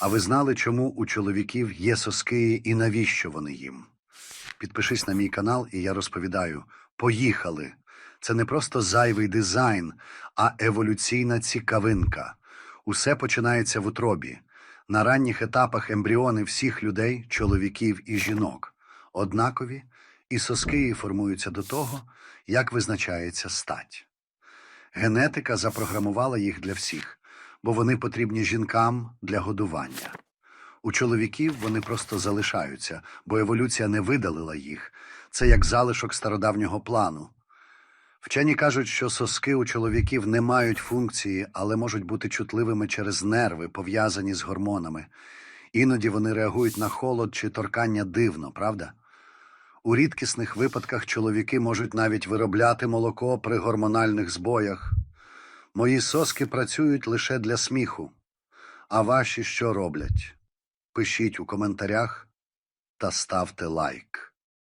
А ви знали, чому у чоловіків є соски і навіщо вони їм? Підпишись на мій канал, і я розповідаю. Поїхали! Це не просто зайвий дизайн, а еволюційна цікавинка. Усе починається в утробі. На ранніх етапах ембріони всіх людей, чоловіків і жінок, однакові, і соски формуються до того, як визначається стать. Генетика запрограмувала їх для всіх, бо вони потрібні жінкам для годування. У чоловіків вони просто залишаються, бо еволюція не видалила їх. Це як залишок стародавнього плану. Вчені кажуть, що соски у чоловіків не мають функції, але можуть бути чутливими через нерви, пов'язані з гормонами. Іноді вони реагують на холод чи торкання дивно, правда? У рідкісних випадках чоловіки можуть навіть виробляти молоко при гормональних збоях. Мої соски працюють лише для сміху. А ваші що роблять? Пишіть у коментарях та ставте лайк.